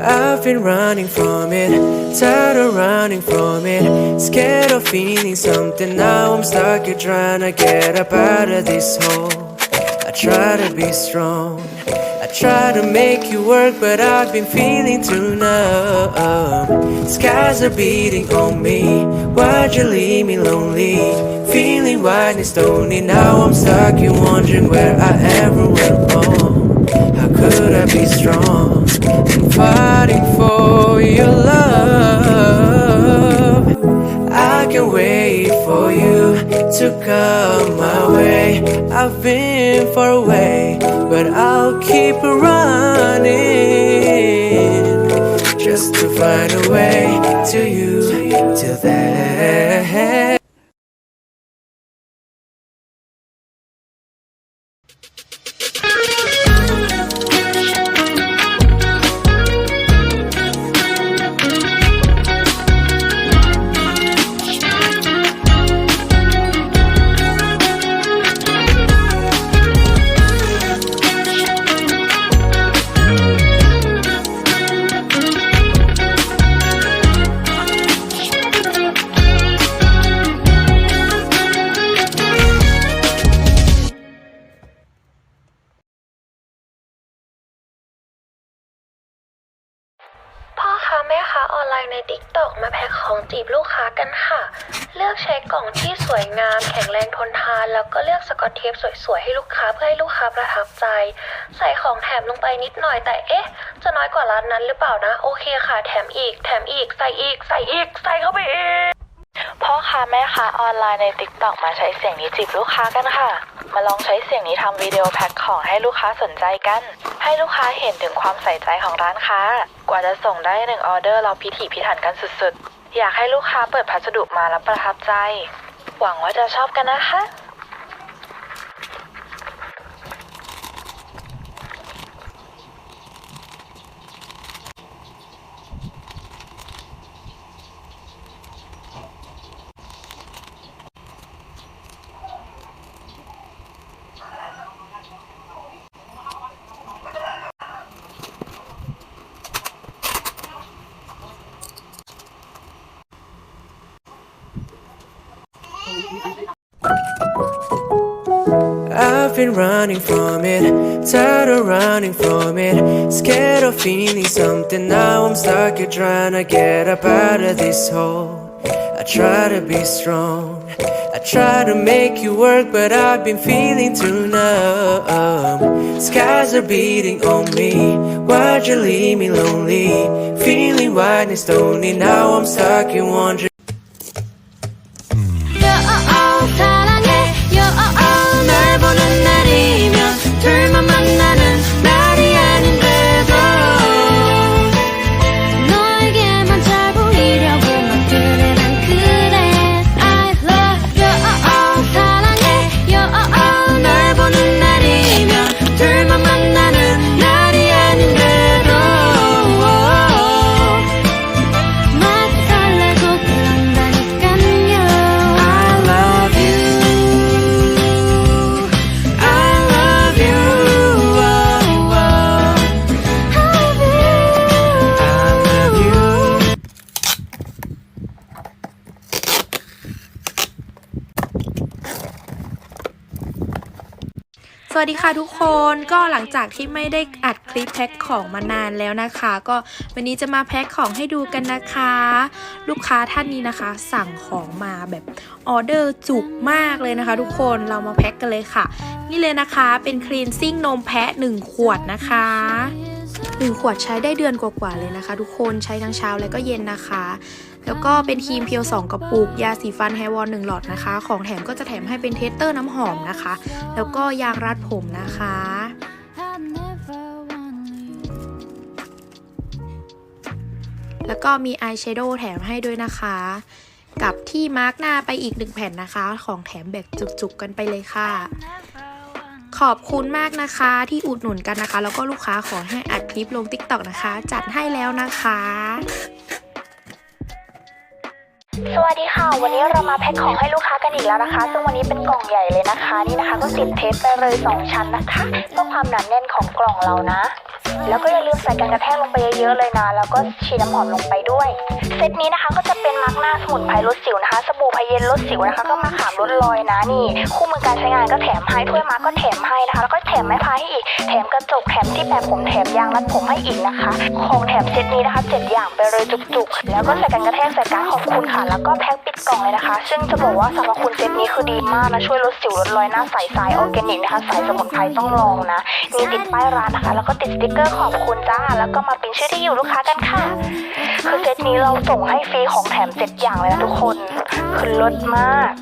I've been running from it, tired of running from it. Scared of feeling something, now I'm stuck here trying to get up out of this hole. I try to be strong, I try to make you work, but I've been feeling too numb. Skies are beating on me, why'd you leave me lonely? Feeling white and stony, now I'm stuck here wondering where I ever went wrong. I be strong? I'm fighting for your love. I can wait for you to come my way. I've been far away, but I'll keep running just to find a way to you. Till then. ค้าออนไลน์ใน t ิ k t o k มาแพ็คของจีบลูกค้ากันค่ะ เลือกใช้กล่องที่สวยงาม แข็งแรงทนทาน แล้วก็เลือกสกอตเทปสวยๆ ให้ลูกค้าเพื่อให้ลูกค้าประทับใจ ใส่ของแถมลงไปนิดหน่อยแต่เอ๊ะ จะน้อยกว่าร้านนั้นหรือเปล่านะ โอเคค่ะ แถมอีก แถมอีก ใส่อีก ใส่อีก ใส่เข้าไปอีก พ่อค้าแม่ค้าออนไลน์ใน t ิ k t o k มาใช้เสียงนี้จีบลูกค้ากันค่ะ มาลองใช้เสียงนี้ทำวิดีโอแพ็คของให้ลูกค้าสนใจกัน ให้ลูกค้าเห็นถึงความใส่ใจของร้านค้า กว่าจะส่งได้หนึ่งออเดอร์เราพิถีพิถันกันสุดๆ อยากให้ลูกค้าเปิดพัสดุมาแล้วประทับใจ หวังว่าจะชอบกันนะคะ I've been running from it, tired of running from it. Scared of feeling something, now I'm stuck here trying to get up out of this hole. I try to be strong, I try to make you work, but I've been feeling too numb. Skies are beating on me, why'd you leave me lonely? Feeling white and stony, now I'm stuck here wondering. oh, oh. สวัสดีค่ะทุกคนก็หลังจากที่ไม่ได้อัดคลิปแพ็คของมานานแล้วนะคะ ก็วันนี้จะมาแพ็คของให้ดูกันนะคะ ลูกค้าท่านนี้นะคะ สั่งของมาแบบออเดอร์จุกมากเลยนะคะ ทุกคนเรามาแพ็คกันเลยค่ะ นี่เลยนะคะเป็นคลีนซิ่งนมแพะ 1 ขวดนะคะ 1 ขวดใช้ได้เดือนกว่าๆเลยนะคะ ทุกคนใช้ทั้งเช้าและก็เย็นนะคะ แล้วก็เป็นครีมเพียว 2 กระปุก ยาสีฟันแฮวอล1หลอดนะคะ ของแถมก็จะแถมให้เป็นเทสเตอร์น้ำหอมนะคะ แล้วก็ยางรัดผมนะคะแล้วก็มีอายแชโดว์แถมให้ด้วยนะคะ กับที่มาร์กหน้าไปอีกหนึ่งแผ่นนะคะ ของแถมแบบจุกๆกันไปเลยค่ะ ขอบคุณมากนะคะที่อุดหนุนกันนะคะ แล้วก็ลูกค้าขอให้อัดคลิปลง t ิ k t o k นะคะ จัดให้แล้วนะคะ สวัสดีค่ะ วันนี้เรามาแพ็คของให้ลูกค้ากันอีกแล้วนะคะ ซึ่งวันนี้เป็นกล่องใหญ่เลยนะคะ นี่นะคะก็ติดเทปไปเลย 2 ชั้นนะคะเพื่อความหนาแน่นของกล่องเรานะ แล้วก็อย่าลืมใส่กันกระแทกลงไปเยอะๆเลยนะ แล้วก็ฉีดน้ำหอมลงไปด้วย เซตนี้นะคะก็จะเป็นมาร์กหน้าสมุนไพรลดสิวนะคะ สบู่พายเย็นลดสิวนะคะ ก็มาขามลดรอยนะนี่ คู่มือการใช้งานก็แถมให้ถ้วยมาร์กก็แถมให้นะคะ แล้วก็แถมไม้พายให้อีก แถมกระ กแถมที่แปะผมแถมยางรัดผมให้อีกนะคะ ของแถมเซตนี้นะคะเจ็ดอย่างไปเลยจุกๆ แล้วก็ใส่กันกระแทกใส่การขอบคุณค่ะ แล้วก็แพ็คปิดกล่องเลยนะคะ ซึ่งจะบอกว่าสรรพคุณเซตนี้คือดีมากนะ ช่วยลดสิวลดรอยหน้าใสสายออร์แกนิกนะคะสายสมุนไพรต้องลองนะ มีติดป้ายร้านนะคะ แล้วก็ติดสติ๊กเกอร์ขอบคุณจ้า แล้วก็มาเป็นชื่อที่อยู่ลูกค้ากันค่ะ คือเซตนี้เราส่งให้ฟรีของแถมเจ็ดอย่างเลยนะทุกคน คือลดมาก